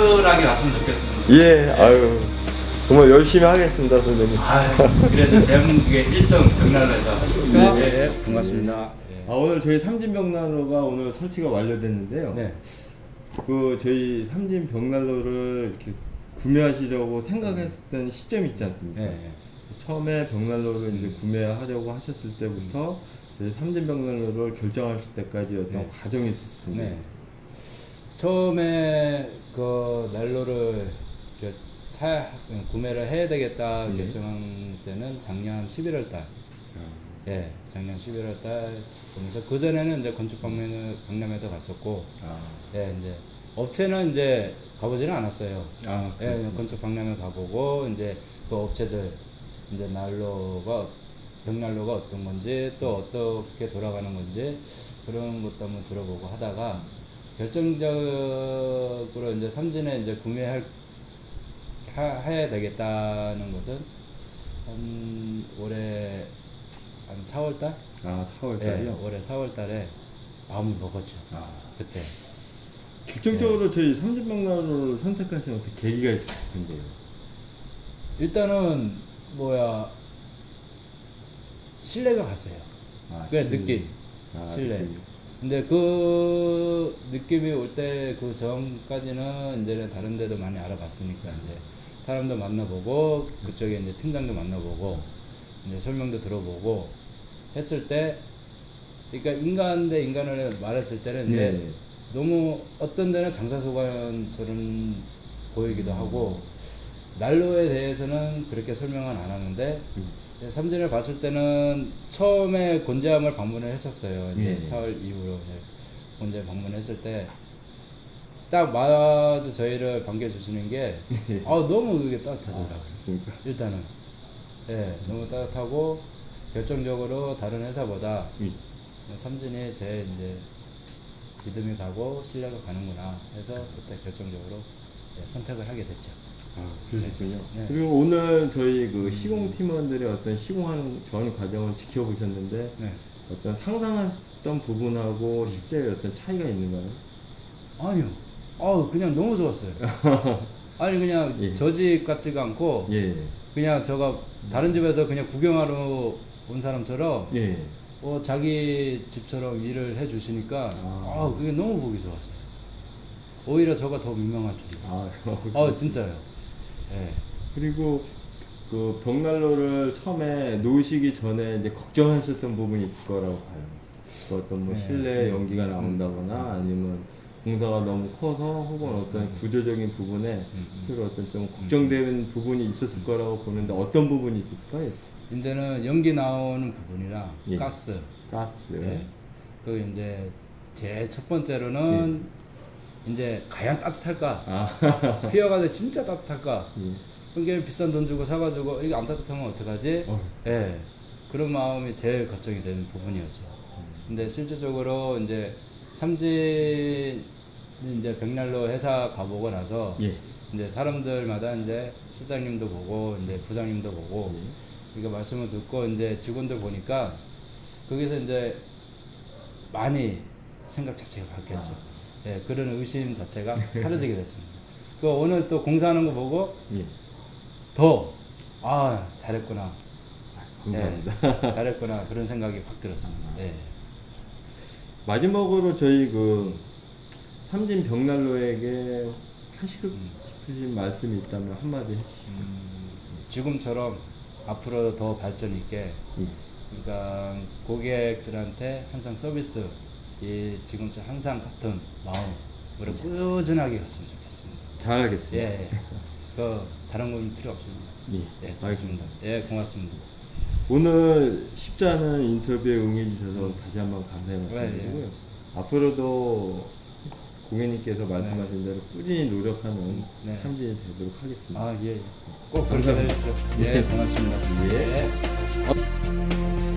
쏠쏠하게 갔으면 좋겠습니다. 예, 아유 정말 열심히 하겠습니다, 선생님. 아, 그래도 대한민국의 1등 벽난로에서 예. 예, 예, 반갑습니다. 아, 오늘 저희 삼진벽난로가 오늘 설치가 완료됐는데요. 네. 그 저희 삼진벽난로를 이렇게 구매하시려고 생각했던 시점이 있지 않습니까? 네. 네. 처음에 벽난로를 이제 구매하려고 하셨을 때부터 저희 삼진벽난로를 결정하실 때까지 어떤 네. 과정이 있었을 텐데. 네. 처음에 그 난로를 사 구매를 해야 되겠다 네. 결정한 때는 작년 11월 달. 아, 예, 작년 11월 달 보면서 그 전에는 이제 건축 박람회 박람회도 갔었고, 아, 예, 이제 업체는 이제 가보지는 않았어요. 아, 예. 건축 박람회 가보고 이제 그 업체들 이제 난로가 벽난로가 어떤 건지 또 어떻게 돌아가는 건지 그런 것도 한번 들어보고 하다가 결정적으로 이제 삼진에 이제 구매할 하, 해야 되겠다는 것은 한 올해 한 4월달 아, 4월 예, 달이요? 올해 4월달에 마음을 먹었죠 아, 그때 결정적으로 네. 저희 삼진벽난로를 선택하신 어떤 계기가 있을 텐데요. 일단은 뭐야 신뢰가 갔어요. 아, 그 실- 느낌, 아, 신뢰. 느낌이요. 근데 그 느낌이 올 때 그 전까지는 이제는 다른 데도 많이 알아봤으니까 이제 사람도 만나보고 그쪽에 이제 팀장도 만나보고 이제 설명도 들어보고 했을 때 그러니까 인간 대 인간을 말했을 때는 이제 네. 너무 어떤 데는 장사소관처럼 보이기도 하고 난로에 대해서는 그렇게 설명은 안 하는데 음. 삼진을 봤을 때는 처음에 곤지암을 방문을 했었어요. 이제 예. 4월 이후로 곤지암 방문했을 때 딱 마주 저희를 반겨주시는 게 아, 너무 그게 따뜻하더라고요. 그렇습니까? 일단은 예 너무 따뜻하고 결정적으로 다른 회사보다 음. 삼진이 제 이제 믿음이 가고 신뢰가 가는구나 해서 그때 결정적으로 예, 선택을 하게 됐죠. 아, 그러셨군요. 네. 그리고 오늘 저희 그 시공 팀원들의 어떤 시공하는 전 과정을 지켜보셨는데 네. 어떤 상상했던 부분하고 실제 어떤 차이가 있는가요? 아니요. 아 그냥 너무 좋았어요. 아니 그냥 예. 저집 같지가 않고 예, 그냥 저가 다른 집에서 그냥 구경하러 온 사람처럼 예. 어, 자기 집처럼 일을 해주시니까 아. 아 그게 너무 보기 좋았어요. 오히려 저가 더 민망할 줄이야. 아, 아 진짜요. 예. 그리고 그 벽난로를 처음에 놓으시기 전에 이제 걱정하셨던 부분이 있을 거라고 봐요. 그 어떤 뭐 네. 실내 네. 연기가 나온다거나 아니면 공사가 너무 커서 혹은 어떤 구조적인 부분에 음, 실제로 어떤 좀 걱정되는 부분이 있었을 거라고 보는데 어떤 부분이 있었을까요? 이제는 연기 나오는 부분이랑 예. 가스. 가스. 예. 그 이제 제 첫 번째로는 예. 이제 과연 따뜻할까? 아, 피어가도 진짜 따뜻할까? 예. 이게 비싼 돈 주고 사가지고 이게 안 따뜻하면 어떡하지? 어, 예. 그런 마음이 제일 걱정이 되는 부분이었죠. 근데 실질적으로 이제 삼진 이제 백날로 회사 가보고 나서 예. 이제 사람들마다 이제 실장님도 보고 이제 부장님도 보고 예. 이거 말씀을 듣고 이제 직원들 보니까 거기서 이제 많이 생각 자체가 바뀌었죠. 예, 그런 의심 자체가 사라지게 됐습니다. 그 오늘 또 공사하는 거 보고 예. 더 아 잘했구나, 감사합니다. 예, 잘했구나 그런 생각이 확 들었습니다. 예. 마지막으로 저희 그 삼진 벽난로에게 하시고 음. 싶으신 말씀이 있다면 한마디 해주시죠. 음, 지금처럼 앞으로 더 발전 있게 예. 그러니까 고객들한테 항상 서비스 이 지금처럼 항상 같은 마음으로 꾸준하게 갔으면 좋겠습니다. 잘 알겠습니다. 예, 예. 그 다른 건 필요 없습니다. 예. 예, 좋습니다. 예, 고맙습니다. 오늘 쉽지 않은 인터뷰에 응해주셔서 다시 한번 감사의 말씀드리고요. 네, 앞으로도 고객님께서 말씀하신 대로 꾸준히 노력하는 네. 삼진이 되도록 하겠습니다. 아, 예, 예. 꼭 그렇게 해주십시오. 예, 고맙습니다. 예. 예.